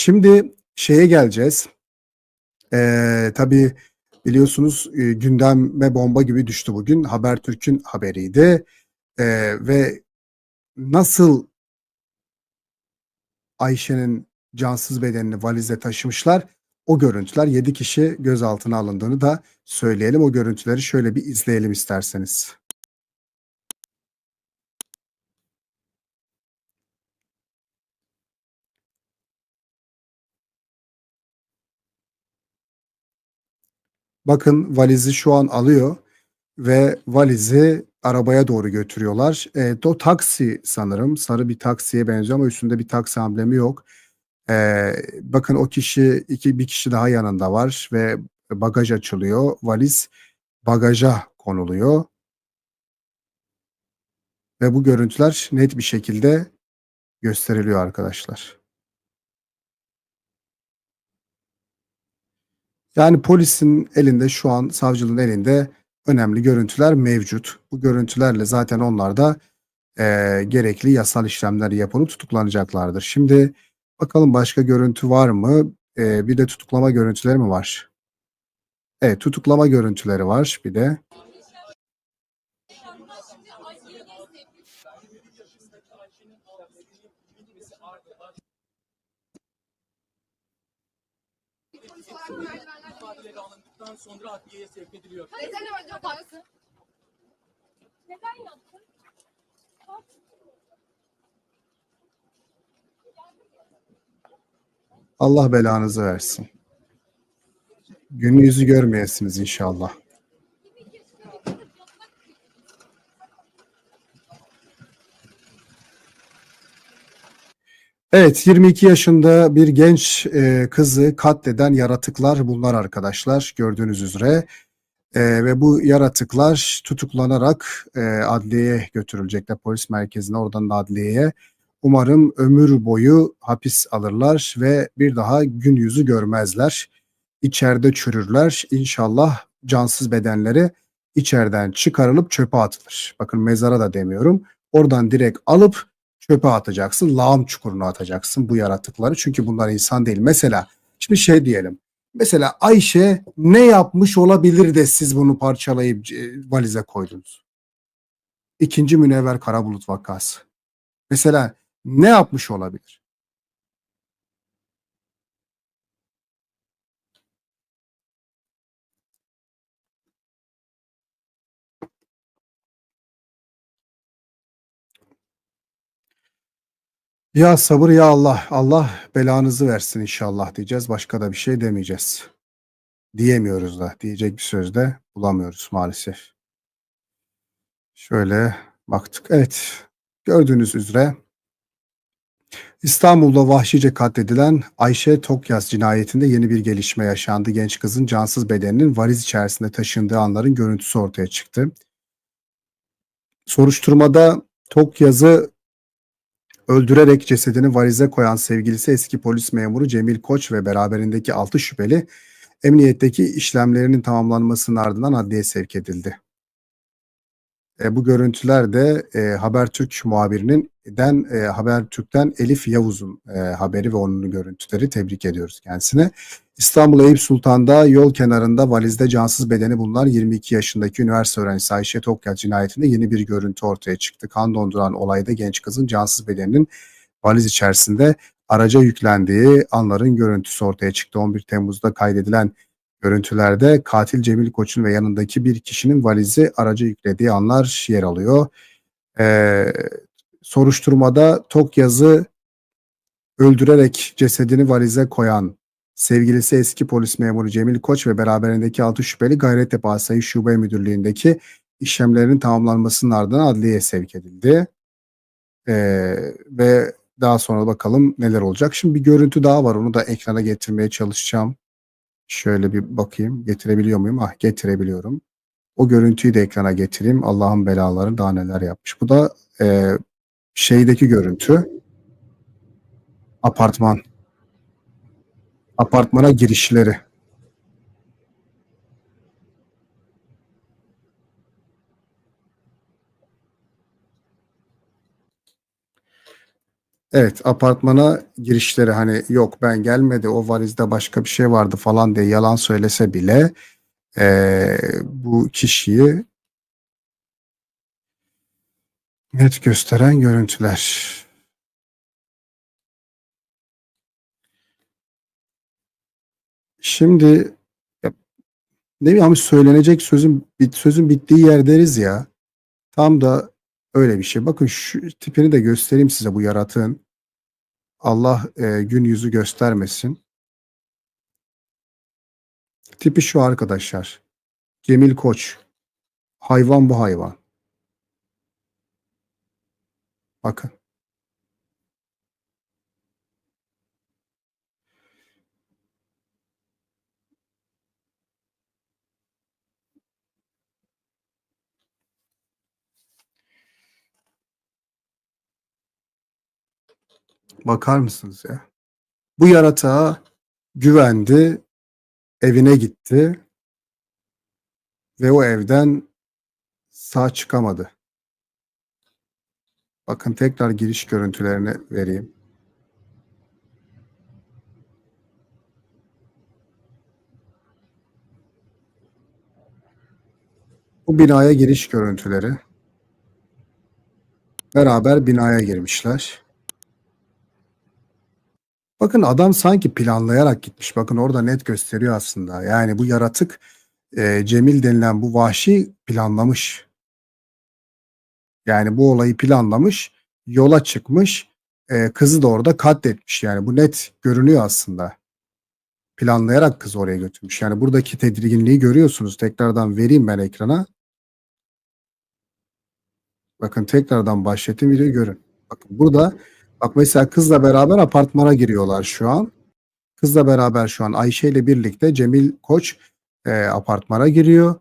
Şimdi şeye geleceğiz. Ee, tabii biliyorsunuz e, gündeme bomba gibi düştü bugün. Habertürk'ün haberiydi. Ee, ve nasıl Ayşe'nin cansız bedenini valize taşımışlar. O görüntüler 7 kişi gözaltına alındığını da söyleyelim. O görüntüleri şöyle bir izleyelim isterseniz. Bakın valizi şu an alıyor ve valizi arabaya doğru götürüyorlar. Evet, o taksi sanırım. Sarı bir taksiye benziyor ama üstünde bir taksi amblemi yok. Ee, bakın o kişi iki bir kişi daha yanında var ve bagaj açılıyor. Valiz bagaja konuluyor. Ve bu görüntüler net bir şekilde gösteriliyor arkadaşlar. Yani polisin elinde şu an savcılığın elinde önemli görüntüler mevcut. Bu görüntülerle zaten onlar da e, gerekli yasal işlemler yapılıp tutuklanacaklardır. Şimdi bakalım başka görüntü var mı? E, bir de tutuklama görüntüleri mi var? Evet tutuklama görüntüleri var bir de. İfadeleri alındıktan sonra adliyeye sevk ediliyor. Neden yaparsın? Neden yaptın? Allah belanızı versin. Gün yüzü görmeyesiniz inşallah. Evet 22 yaşında bir genç e, kızı katleden yaratıklar bunlar arkadaşlar gördüğünüz üzere. E, ve bu yaratıklar tutuklanarak e, adliyeye götürülecekler polis merkezine oradan da adliyeye. Umarım ömür boyu hapis alırlar ve bir daha gün yüzü görmezler. İçeride çürürler. İnşallah cansız bedenleri içeriden çıkarılıp çöpe atılır. Bakın mezara da demiyorum. Oradan direkt alıp çöpe atacaksın. Lağım çukuruna atacaksın bu yaratıkları. Çünkü bunlar insan değil. Mesela şimdi şey diyelim. Mesela Ayşe ne yapmış olabilir de siz bunu parçalayıp e, valize koydunuz? İkinci Münevver Karabulut vakası. Mesela ne yapmış olabilir? Ya sabır ya Allah. Allah belanızı versin inşallah diyeceğiz. Başka da bir şey demeyeceğiz. Diyemiyoruz da. Diyecek bir söz de bulamıyoruz maalesef. Şöyle baktık. Evet. Gördüğünüz üzere İstanbul'da vahşice katledilen Ayşe Tokyaz cinayetinde yeni bir gelişme yaşandı. Genç kızın cansız bedeninin valiz içerisinde taşındığı anların görüntüsü ortaya çıktı. Soruşturmada Tokyaz'ı öldürerek cesedini valize koyan sevgilisi eski polis memuru Cemil Koç ve beraberindeki 6 şüpheli emniyetteki işlemlerinin tamamlanmasının ardından adliye sevk edildi. E, bu görüntüler de e, Habertürk muhabirinin den e, Habertürk'ten Elif Yavuz'un e, haberi ve onun görüntüleri tebrik ediyoruz kendisine. İstanbul Eyüp Sultan'da yol kenarında valizde cansız bedeni bulunan 22 yaşındaki üniversite öğrencisi Ayşe Tokyal cinayetinde yeni bir görüntü ortaya çıktı. Kan donduran olayda genç kızın cansız bedeninin valiz içerisinde araca yüklendiği anların görüntüsü ortaya çıktı. 11 Temmuz'da kaydedilen görüntülerde katil Cemil Koç'un ve yanındaki bir kişinin valizi araca yüklediği anlar yer alıyor. Ee, soruşturmada tok yazı öldürerek cesedini valize koyan sevgilisi eski polis memuru Cemil Koç ve beraberindeki 6 şüpheli Gayrettepe Asayiş Şube Müdürlüğü'ndeki işlemlerin tamamlanmasının ardından adliyeye sevk edildi. Ee, ve daha sonra bakalım neler olacak. Şimdi bir görüntü daha var. Onu da ekrana getirmeye çalışacağım. Şöyle bir bakayım. Getirebiliyor muyum? Ah getirebiliyorum. O görüntüyü de ekrana getireyim. Allah'ın belaları daha neler yapmış. Bu da e, şeydeki görüntü. Apartman. Apartmana girişleri. Evet apartmana girişleri hani yok ben gelmedi o valizde başka bir şey vardı falan diye yalan söylese bile eee, bu kişiyi net gösteren görüntüler. Şimdi ne bileyim ama söylenecek sözün bit sözün bittiği yer deriz ya. Tam da öyle bir şey. Bakın şu tipini de göstereyim size bu yaratığın. Allah e, gün yüzü göstermesin. Tipi şu arkadaşlar. Cemil Koç. Hayvan bu hayvan. Bakın. Bakar mısınız ya? Bu yaratığa güvendi, evine gitti ve o evden sağ çıkamadı. Bakın tekrar giriş görüntülerini vereyim. Bu binaya giriş görüntüleri. Beraber binaya girmişler. Bakın adam sanki planlayarak gitmiş. Bakın orada net gösteriyor aslında. Yani bu yaratık e, Cemil denilen bu vahşi planlamış. Yani bu olayı planlamış, yola çıkmış, e, kızı da orada katletmiş. Yani bu net görünüyor aslında. Planlayarak kızı oraya götürmüş. Yani buradaki tedirginliği görüyorsunuz. Tekrardan vereyim ben ekrana. Bakın tekrardan başlatayım videoyu görün. Bakın burada bak mesela kızla beraber apartmana giriyorlar şu an. Kızla beraber şu an Ayşe ile birlikte Cemil Koç e, apartmana giriyor.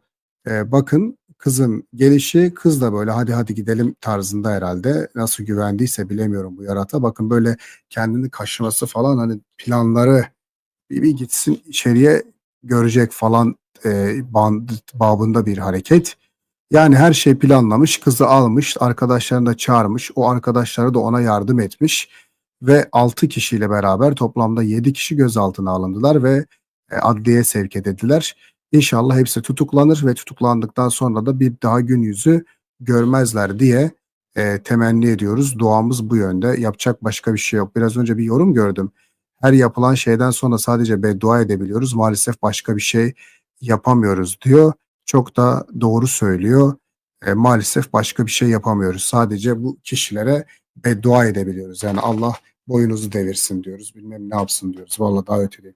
E, bakın kızın gelişi kız da böyle hadi hadi gidelim tarzında herhalde. Nasıl güvendiyse bilemiyorum bu yarata. Bakın böyle kendini kaşıması falan hani planları bir, bir gitsin içeriye görecek falan e, band, babında bir hareket. Yani her şey planlamış, kızı almış, arkadaşlarını da çağırmış, o arkadaşları da ona yardım etmiş ve 6 kişiyle beraber toplamda 7 kişi gözaltına alındılar ve e, adliyeye sevk edildiler. İnşallah hepsi tutuklanır ve tutuklandıktan sonra da bir daha gün yüzü görmezler diye e, temenni ediyoruz. Duamız bu yönde. Yapacak başka bir şey yok. Biraz önce bir yorum gördüm. Her yapılan şeyden sonra sadece beddua edebiliyoruz. Maalesef başka bir şey yapamıyoruz diyor. Çok da doğru söylüyor. E, maalesef başka bir şey yapamıyoruz. Sadece bu kişilere beddua edebiliyoruz. Yani Allah boyunuzu devirsin diyoruz. Bilmem ne yapsın diyoruz. Vallahi daha öte değil.